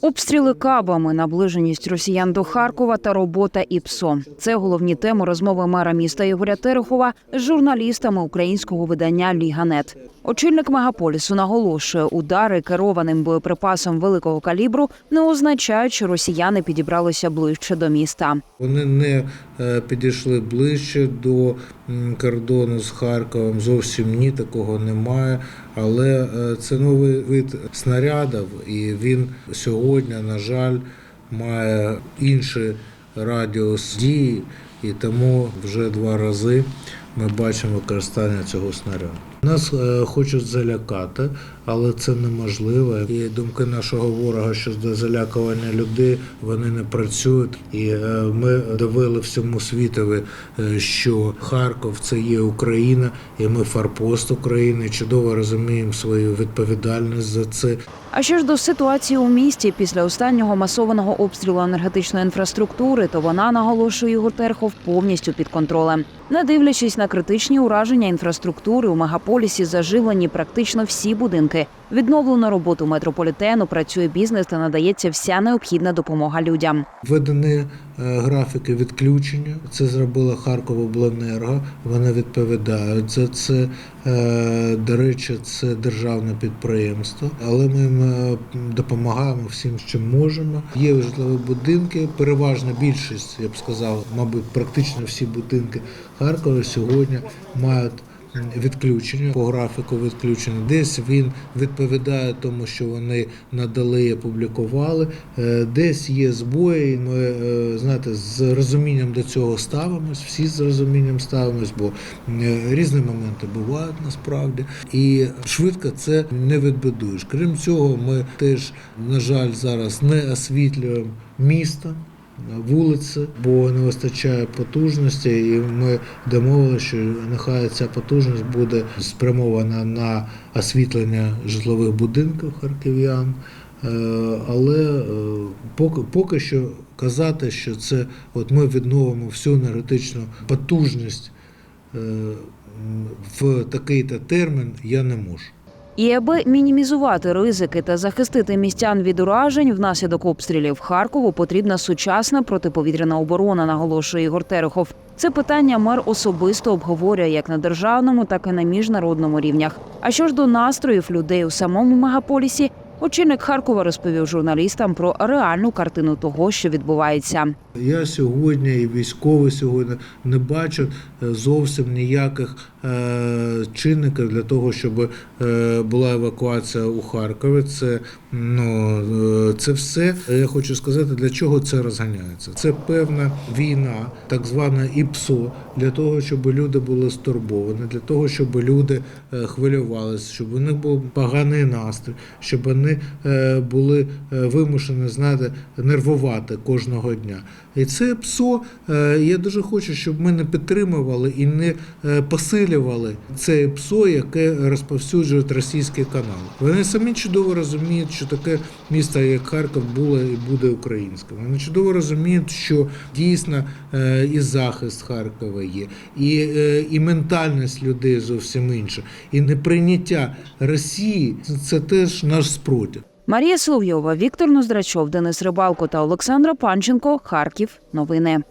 Обстріли кабами, наближеність росіян до Харкова та робота ІПСО – це головні теми розмови мера міста Ігоря Терехова з журналістами українського видання Ліганет. Очільник мегаполісу наголошує, удари керованим боєприпасом великого калібру не означають, що росіяни підібралися ближче до міста. Вони не е, підійшли ближче до кордону з Харковом. Зовсім ні, такого немає. Але е, це новий вид снарядів, і він сьогодні, на жаль, має інший радіус дії, і тому вже два рази ми бачимо використання цього снаряду. Нас е, хочуть залякати, але це неможливо. І думки нашого ворога щодо залякування людей вони не працюють. І е, ми довели всьому світові, е, що Харків це є Україна, і ми форпост України. Чудово розуміємо свою відповідальність за це. А що ж до ситуації у місті після останнього масованого обстрілу енергетичної інфраструктури, то вона наголошує Ігор повністю під контролем. Не дивлячись на критичні ураження інфраструктури, у мегаполісі заживлені практично всі будинки. Відновлено роботу метрополітену, працює бізнес та надається вся необхідна допомога людям. Введені графіки відключення. Це зробила Харковобленерго. Вони відповідають за це. Е, До речі, це державне підприємство, але ми їм е, допомагаємо всім, чим можемо. Є житлові будинки. Переважна більшість, я б сказав, мабуть, практично всі будинки Харкова сьогодні мають відключення по графіку відключення. Десь він відповідає тому, що вони надали опублікували. Е, Десь є збої. і Ми е, знаєте, з розумінням до цього ставимось. Всі з розумінням ставимось, бо е, різні моменти бувають насправді, і швидко це не відбудуєш. Крім цього, ми теж на жаль зараз не освітлюємо місто вулиці, бо не вистачає потужності, і ми домовилися, що нехай ця потужність буде спрямована на освітлення житлових будинків харків'ян. Е, Але е, поки, поки що казати, що це от ми відновимо всю енергетичну потужність е, в такий-то термін, я не можу. І аби мінімізувати ризики та захистити містян від уражень внаслідок обстрілів Харкову, потрібна сучасна протиповітряна оборона, наголошує Ігор Терехов. Це питання мер особисто обговорює як на державному, так і на міжнародному рівнях. А що ж до настроїв людей у самому мегаполісі, очільник Харкова розповів журналістам про реальну картину того, що відбувається. Я сьогодні і військовий сьогодні не бачу е, зовсім ніяких е, чинників для того, щоб е, була евакуація у Харкові. Це ну це все. Я хочу сказати, для чого це розганяється. Це певна війна, так звана ІПСО, для того, щоб люди були стурбовані, для того, щоб люди хвилювалися, щоб у них був поганий настрій, щоб вони е, були е, вимушені знаєте, нервувати кожного дня. І це ПСО. е, Я дуже хочу, щоб ми не підтримували і не е, посилювали це ПСО, яке розповсюджують російські канали. Вони самі чудово розуміють, що таке місто, як Харків, було і буде українським. Вони чудово розуміють, що дійсно е, і захист Харкова є, і, е, і ментальність людей зовсім інша, і неприйняття Росії це теж наш спротив. Марія Соловйова, Віктор Ноздрачов, Денис Рибалко та Олександра Панченко. Харків. Новини.